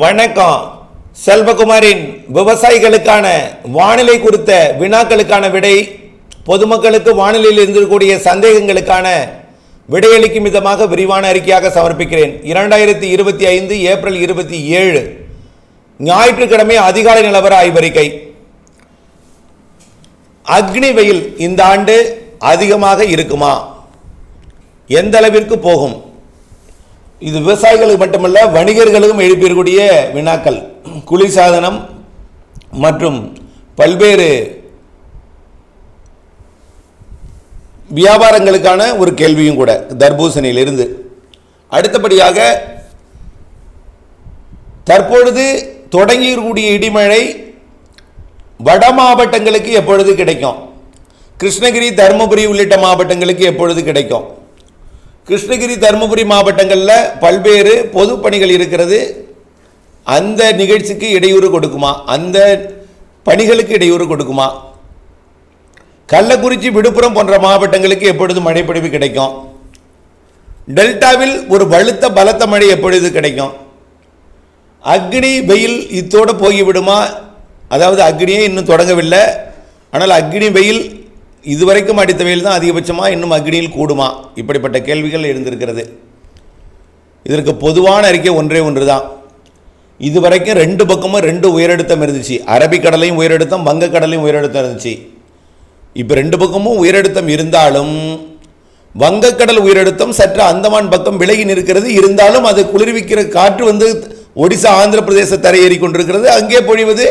வணக்கம். செல்வகுமாரின் விவசாயிகளுக்கான வானிலை குறித்த வினாக்களுக்கான விடை பொதுமக்களுக்கு வானிலையில் இருக்கக்கூடிய சந்தேகங்களுக்கான விடையளிக்கும் விதமாக விரிவான அறிக்கையாக சமர்ப்பிக்கிறேன். இரண்டாயிரத்தி இருபத்தி ஐந்து ஏப்ரல் இருபத்தி ஏழு ஞாயிற்றுக்கிழமை அதிகாலை நிலவர ஆய்வறிக்கை. அக்னி வெயில் இந்த ஆண்டு அதிகமாக இருக்குமா? எந்த அளவிற்கு போகும்? இது விவசாயிகளுக்கு மட்டுமல்ல வணிகர்களுக்கும் எழுப்பியிருக்கூடிய வினாக்கள். குளிர்சாதனம் மற்றும் பல்வேறு வியாபாரங்களுக்கான ஒரு கேள்வியும் கூட தர்பூசணியிலிருந்து. அடுத்தபடியாக தற்பொழுது தொடங்கியிருக்கக்கூடிய இடிமழை வட மாவட்டங்களுக்கு எப்பொழுது கிடைக்கும்? கிருஷ்ணகிரி தருமபுரி உள்ளிட்ட மாவட்டங்களுக்கு எப்பொழுது கிடைக்கும்? கிருஷ்ணகிரி தருமபுரி மாவட்டங்களில் பல்வேறு பொது பணிகள் இருக்கிறது. அந்த நிகழ்ச்சிக்கு இடையூறு கொடுக்குமா? அந்த பணிகளுக்கு இடையூறு கொடுக்குமா? கள்ளக்குறிச்சி விழுப்புரம் போன்ற மாவட்டங்களுக்கு எப்பொழுது மழைப்பொழிவு கிடைக்கும். டெல்டாவில் ஒரு வலுத்த பலத்த மழை எப்பொழுது கிடைக்கும்? அக்னி வெயில் இத்தோடு போய்விடுமா? அதாவது அக்னியே இன்னும் தொடங்கவில்லை. ஆனால் அக்னி வெயில் இதுவரைக்கும் அடித்த வெயில் தான் அதிகபட்சமாக இன்னும் அக்னியில் கூடுமா? இப்படிப்பட்ட கேள்விகள் எழுந்திருக்கிறது. இதற்கு பொதுவான அறிக்கை ஒன்றே ஒன்று தான் இதுவரைக்கும் ரெண்டு பக்கமும் ரெண்டு உயரழுத்தம் இருந்துச்சு. அரபிக்கடலையும் உயரழுத்தம் வங்கக்கடலையும் உயரழுத்தம் இருந்துச்சு. இப்போ ரெண்டு பக்கமும் உயரழுத்தம் இருந்தாலும் வங்கக்கடல் உயரழுத்தம் சற்று அந்தமான் பக்கம் விலகி நிற்கிறது. இருந்தாலும் அது குளிர்விக்கிற காற்று வந்து ஒடிசா ஆந்திர பிரதேச தரையேறி கொண்டிருக்கிறது. அங்கே பொழிவது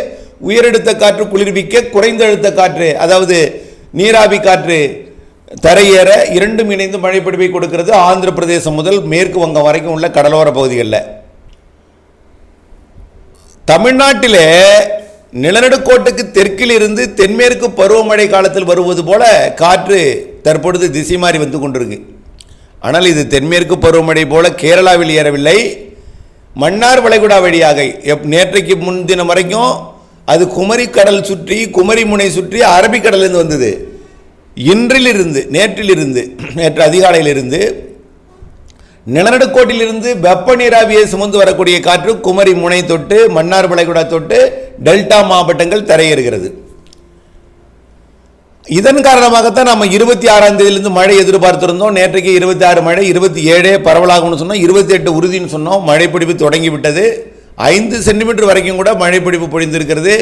உயரழுத்த காற்று குளிர்விக்க குறைந்த அழுத்த காற்று. அதாவது நீராவி காற்று தரையேற இரண்டும் இணைந்து மழைப்பொழிவை கொடுக்கிறது ஆந்திர பிரதேசம் முதல் மேற்கு வங்கம் வரைக்கும் உள்ள கடலோர பகுதிகளில். தமிழ்நாட்டிலே நிலநடுக்கோட்டுக்கு தெற்கில் இருந்து தென்மேற்கு பருவமழை காலத்தில் வருவது போல காற்று தற்பொழுது திசை மாறி வந்து கொண்டிருக்கு. ஆனால் இது தென்மேற்கு பருவமழை போல கேரளாவில் ஏறவில்லை. மன்னார் வளைகுடா வழியாக எப் நேற்றைக்கு முன்தினம் வரைக்கும் அது குமரி கடல் சுற்றி குமரி முனை சுற்றி அரபிக்கடலேருந்து வந்தது. இன்றிலிருந்து நேற்றிலிருந்து நேற்று அதிகாலையிலிருந்து நிலநடுக்கோட்டிலிருந்து வெப்ப நீராவியை சுமந்து வரக்கூடிய காற்று குமரி முனை தொட்டு மன்னார் வளைகுடா தொட்டு டெல்டா மாவட்டங்கள் தரையேறுகிறது. இதன் காரணமாகத்தான் நம்ம இருபத்தி ஆறாம் தேதியிலிருந்து மழை எதிர்பார்த்திருந்தோம். நேற்றைக்கு இருபத்தி ஆறு மழை இருபத்தி ஏழே பரவலாகும்னு சொன்னோம். இருபத்தி எட்டு உறுதின்னு சொன்னோம். மழைப்பிடிப்பு தொடங்கி விட்டது ஐந்து சென்டிமீட்டர் வரைக்கும் கூட மழைப்பிடிப்பு பொழிந்திருக்கிறது.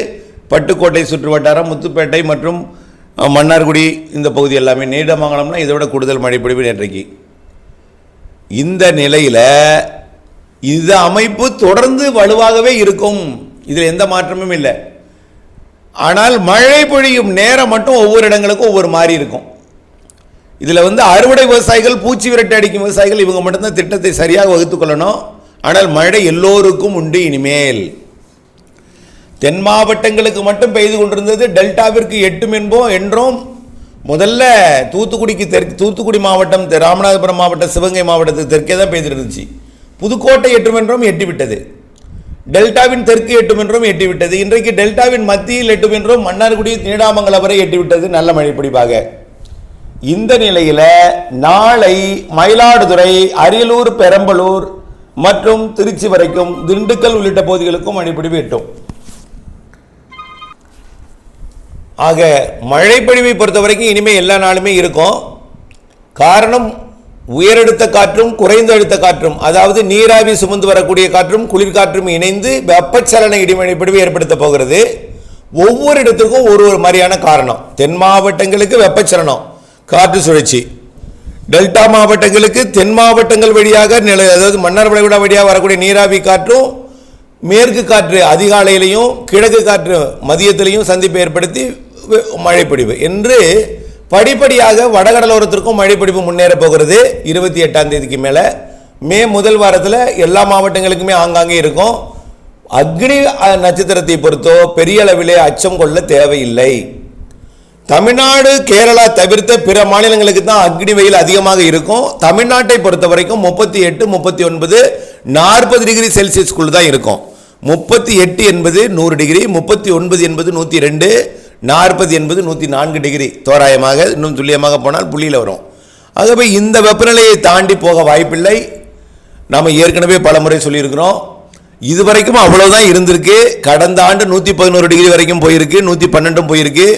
பட்டுக்கோட்டை சுற்று வட்டாரம் முத்துப்பேட்டை மற்றும் மன்னார்குடி இந்த பகுதி எல்லாமே. நீடமங்கலம்னா இதை விட கூடுதல் மழைப்பிடிப்பு நேற்றைக்கு. இந்த நிலையில் இந்த அமைப்பு தொடர்ந்து வலுவாகவே இருக்கும். இதில் எந்த மாற்றமும் இல்லை. ஆனால் மழை பொழியும் நேரம் மட்டும் ஒவ்வொரு இடங்களுக்கும் ஒவ்வொரு மாதிரி இருக்கும். இதில் வந்து அறுவடை விவசாயிகள் பூச்சி விரட்டை அடிக்கும் விவசாயிகள் இவங்க மட்டும்தான் திட்டத்தை சரியாக வகுத்துக்கொள்ளணும் ஆனால் மழை எல்லோருக்கும் உண்டு இனிமேல். தென் மாவட்டங்களுக்கு மட்டும் பெய்து கொண்டிருந்தது டெல்டாவிற்கு எட்டும் என்போம் என்றும். முதல்ல தூத்துக்குடிக்கு தெற்கு தூத்துக்குடி மாவட்டம் தெ- ராமநாதபுரம் மாவட்டம் சிவகங்கை மாவட்டத்துக்கு தெற்கே தான் பெய்துட்டு இருந்துச்சு புதுக்கோட்டை எட்டும் என்றும் எட்டி விட்டது டெல்டாவின் தெற்கு எட்டும் என்றும் எட்டி விட்டது இன்றைக்கு டெல்டாவின் மத்தியில் எட்டும் என்றும் மன்னார்குடி நீடாமங்கலம் வரை எட்டி விட்டது நல்ல மழை பிடிப்பாக இந்த நிலையில் நாளை மயிலாடுதுறை அரியலூர் பெரம்பலூர் மற்றும் திருச்சி வரைக்கும் திண்டுக்கல் உள்ளிட்ட பகுதிகளுக்கும் மழைப்பிடிவு எட்டும் ஆக மழைப்பொழிவை பொறுத்த வரைக்கும் இனிமேல் எல்லா நாளுமே இருக்கும். காரணம் உயரழுத்த காற்றும் குறைந்த அழுத்த காற்றும் அதாவது நீராவி சுமந்து வரக்கூடிய காற்றும் குளிர்காற்றும் இணைந்து வெப்பச்சலன இடிமழைப்பொழிவு ஏற்படுத்த போகிறது. ஒவ்வொரு இடத்துக்கும் ஒரு ஒரு மாதிரியான காரணம். தென் மாவட்டங்களுக்கு வெப்பச்சலனம் காற்று சுழற்சி. டெல்டா மாவட்டங்களுக்கு தென் மாவட்டங்கள் வழியாக நில அதாவது மன்னார் வளைகுடா வழியாக வரக்கூடிய நீராவி காற்றும் மேற்கு காற்று அதிகாலையிலையும் கிழக்கு காற்று மதியத்திலையும் சந்திப்பை ஏற்படுத்தி வெ- மழைப்பொழிவு. என்று படிப்படியாக வடகடலோரத்திற்கும் மழைப்பொழிவு முன்னேறப் போகிறது. இருபத்தி எட்டாம் தேதிக்கு மேலே. மே முதல் வாரத்தில் எல்லா மாவட்டங்களுக்குமே ஆங்காங்கே இருக்கும். அக்னி நட்சத்திரத்தை பொறுத்தோ பெரிய அளவிலே அச்சம் கொள்ள தேவையில்லை. தமிழ்நாடு கேரளா தவிர்த்த பிற மாநிலங்களுக்கு தான் அக்னி வெயில் அதிகமாக இருக்கும். தமிழ்நாட்டை பொறுத்த வரைக்கும் முப்பத்தி எட்டு முப்பத்தி ஒன்பது நாற்பது டிகிரி செல்சியஸ்குள் தான் இருக்கும். முப்பத்தி எட்டு என்பது நூறு டிகிரி முப்பத்தி ஒன்பது என்பது நூற்றி ரெண்டு நாற்பது என்பது நூற்றி நான்கு டிகிரி தோராயமாக இன்னும் துல்லியமாக போனால் புள்ளியில் வரும். ஆகவே இந்த வெப்பநிலையை தாண்டி போக வாய்ப்பில்லை. நாம் ஏற்கனவே பல முறை சொல்லியிருக்கிறோம். இதுவரைக்கும் அவ்வளோதான் இருந்திருக்கு. கடந்த ஆண்டு நூற்றி பதினோரு டிகிரி வரைக்கும் போயிருக்கு நூற்றி பன்னெண்டும் போயிருக்கு.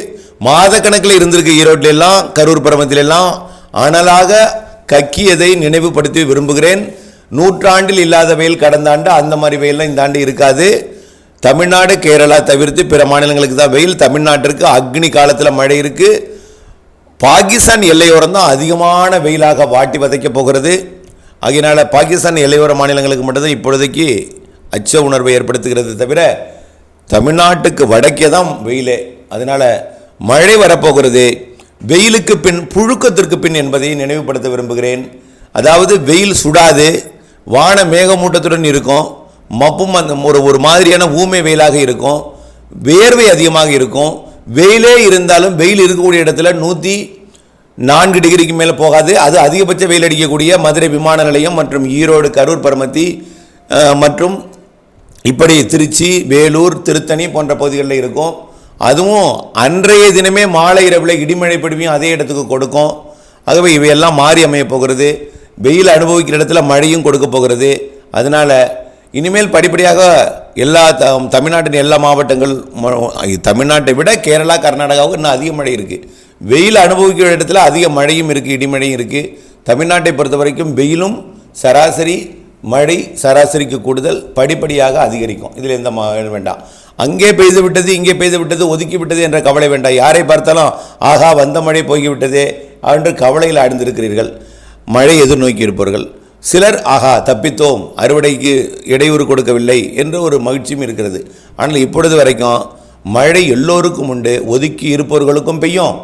மாதக்கணக்கில் இருந்திருக்கு ஈரோட்டில் எல்லாம் கரூர் பரமத்தில் எல்லாம் அனலாக கக்கியதை நினைவுபடுத்தி விரும்புகிறேன். நூற்றாண்டில் இல்லாத வெயில் கடந்த ஆண்டு அந்த மாதிரி வெயில்லாம் இந்த ஆண்டு இருக்காது. தமிழ்நாடு கேரளா தவிர்த்து பிற மாநிலங்களுக்கு தான் வெயில். தமிழ்நாட்டிற்கு அக்னி காலத்தில் மழை இருக்குது பாகிஸ்தான் எல்லையோரம் தான் அதிகமான வெயிலாக வாட்டி வதைக்க போகிறது. அதனால் பாகிஸ்தான் எல்லையோர மாநிலங்களுக்கு மட்டும்தான் இப்பொழுதைக்கு அச்ச உணர்வை ஏற்படுத்துகிறது தவிர தமிழ்நாட்டுக்கு வடக்கே தான் வெயிலே. அதனால் மழை வரப்போகிறது. வெயிலுக்கு பின் புழுக்கத்திற்கு பின் என்பதை நினைவுபடுத்த விரும்புகிறேன். அதாவது வெயில் சுடாது வான மேகமூட்டத்துடன் இருக்கும் மப்பும் அந்த ஒரு ஒரு மாதிரியான ஊமை வெயிலாக இருக்கும் வேர்வை அதிகமாக இருக்கும். வெயிலே இருந்தாலும் வெயில் இருக்கக்கூடிய இடத்துல நூற்றி நான்கு டிகிரிக்கு மேலே போகாது. அது அதிகபட்ச வெயில் அடிக்கக்கூடிய மதுரை விமான நிலையம் மற்றும் ஈரோடு கரூர் பரமத்தி மற்றும் இப்படி திருச்சி வேலூர் திருத்தணி போன்ற பகுதிகளில் இருக்கும். அதுவும் அன்றைய தினமே மாலை இரவில் இடிமழை பிடிவையும் அதே இடத்துக்கு கொடுக்கும். ஆகவே இவையெல்லாம் மாறி அமையப் போகிறது. வெயில் அனுபவிக்கிற இடத்துல மழையும் கொடுக்க போகிறது. அதனால் இனிமேல் படிப்படியாக எல்லா த தமிழ்நாட்டின் எல்லா மாவட்டங்கள் ம- தமிழ்நாட்டை விட கேரளா கர்நாடகாவுக்கு இன்னும் அதிக மழை இருக்குது வெயில் அனுபவிக்கிற இடத்துல அதிக மழையும் இருக்குது இடிமழையும் இருக்குது தமிழ்நாட்டை பொறுத்த வரைக்கும் வெயிலும் சராசரி மழை சராசரிக்கு கூடுதல் படிப்படியாக அதிகரிக்கும். இதில் எந்த மா வேண்டாம். அங்கே பெய்து விட்டது இங்கே பெய்து விட்டது ஒதுக்கி விட்டது என்ற கவலை வேண்டாம். யாரை பார்த்தாலும் ஆகா வந்த மழை போய்விட்டதே என்று கவலையில் ஆழ்ந்திருக்கிறீர்கள் மழை எதிர்நோக்கி இருப்பவர்கள். சிலர் ஆகா தப்பித்தோம் அறுவடைக்கு இடையூறு கொடுக்கவில்லை என்ற ஒரு மகிழ்ச்சியும் இருக்கிறது. ஆனால் இப்பொழுது வரைக்கும் மழை எல்லோருக்கும் உண்டு ஒதுக்கி இருப்பவர்களுக்கும் பெய்யும்.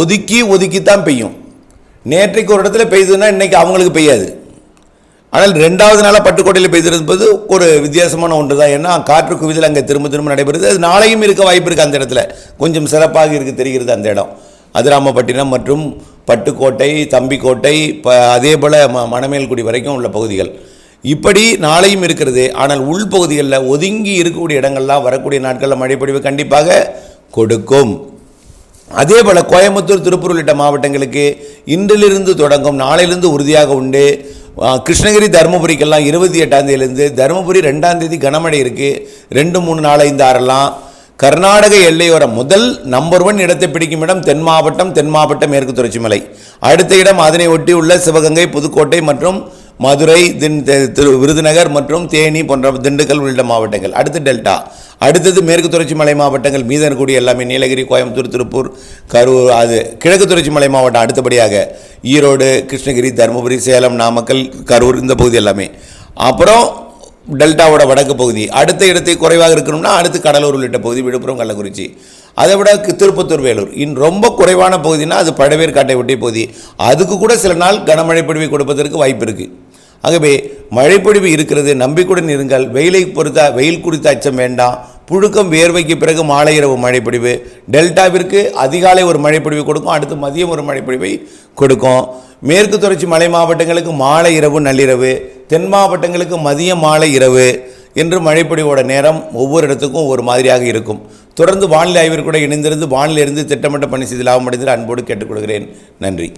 ஒதுக்கி ஒதுக்கித்தான் பெய்யும். நேற்றைக்கு ஒரு இடத்துல பெய்யுதுன்னா இன்றைக்கி அவங்களுக்கு பெய்யாது. ஆனால் ரெண்டாவது நாளாக பட்டுக்கோட்டையில் பெய்திருப்பது ஒரு வித்தியாசமான ஒன்று தான் ஏன்னா காற்று குவிதல் அங்கே திரும்ப திரும்ப நடைபெறுது. அது நாளையும் இருக்க வாய்ப்பு இருக்குது அந்த இடத்துல. கொஞ்சம் சிறப்பாக இருக்குது தெரிகிறது அந்த இடம். அதிராமப்பட்டினம் மற்றும் பட்டுக்கோட்டை தம்பிக்கோட்டை ப அதே போல் ம மணமேல்குடி வரைக்கும் உள்ள பகுதிகள். இப்படி நாளையும் இருக்கிறது. ஆனால் உள்பகுதிகளில் ஒதுங்கி இருக்கக்கூடிய இடங்கள்லாம் வரக்கூடிய நாட்களில் மழைப்பொழிவு கண்டிப்பாக கொடுக்கும். அதே போல் கோயம்புத்தூர் திருப்பூர் உள்ளிட்ட மாவட்டங்களுக்கு இன்றிலிருந்து தொடங்கும் நாளையிலிருந்து உறுதியாக உண்டு. கிருஷ்ணகிரி தருமபுரிக்கெல்லாம் இருபத்தி எட்டாம் தேதியிலேருந்து தருமபுரி ரெண்டாம் தேதி கனமழை இருக்குது ரெண்டு மூணு நாலு ஐந்து ஆறெல்லாம். கர்நாடக எல்லையோர முதல் நம்பர் ஒன் இடத்தை பிடிக்கும் இடம் தென் மாவட்டம் தென் மாவட்டம் மேற்கு தொடர்ச்சி மலை. அடுத்த இடம் அதனை ஒட்டி உள்ள சிவகங்கை புதுக்கோட்டை மற்றும் மதுரை தின் தெ- திரு விருதுநகர் மற்றும் தேனி போன்ற திண்டுக்கல் உள்ளிட்ட மாவட்டங்கள். அடுத்து டெல்டா. அடுத்தது மேற்கு தொடர்ச்சி மலை மாவட்டங்கள் மீதம் இருக்கக்கூடிய எல்லாமே நீலகிரி கோயம்புத்தூர் திருப்பூர் கரூர் அது கிழக்கு தொடர்ச்சி மலை மாவட்டம் அடுத்தபடியாக ஈரோடு கிருஷ்ணகிரி தருமபுரி சேலம் நாமக்கல் கரூர் இந்த பகுதி எல்லாமே. அப்புறம் டெல்டாவோட வடக்கு பகுதி. அடுத்த இடத்தை குறைவாக இருக்கணும்னா அடுத்து கடலூர் உள்ளிட்ட பகுதி விழுப்புரம் கள்ளக்குறிச்சி. அதை விட திருப்பத்தூர் வேலூர். இன் ரொம்ப குறைவான பகுதினா அது பழவேற்காட்டை ஒட்டிய பகுதி. அதுக்கு கூட சில நாள் கனமழை பொழிவை கொடுப்பதற்கு வாய்ப்பு இருக்குது ஆகவே மழைப்பொழிவு இருக்கிறது நம்பிக்கையுடன் இருங்கள். வெயிலை பொறுத்த வெயில் குறித்த அச்சம் வேண்டாம். புழுக்கம் வேர்வைக்கு பிறகு மாலை இரவு மழைப்பொழிவு டெல்டாவிற்கு அதிகாலை ஒரு மழைப்பொழிவு கொடுக்கும் அடுத்து மதியம் ஒரு மழைப்பொழிவை கொடுக்கும். மேற்கு தொடர்ச்சி மலை மாவட்டங்களுக்கு மாலை இரவு நள்ளிரவு தென் மாவட்டங்களுக்கு மதியம் மாலை இரவு என்று மழைப்பொழிவோட நேரம் ஒவ்வொரு இடத்துக்கும் ஒரு மாதிரியாக இருக்கும். தொடர்ந்து வானிலை ஆய்விற்கு கூட இணைந்திருந்து வானிலிருந்து திட்டமிட்ட பணி செய்து லாபம் அடைந்து அன்போடு கேட்டுக்கொள்கிறேன். நன்றி.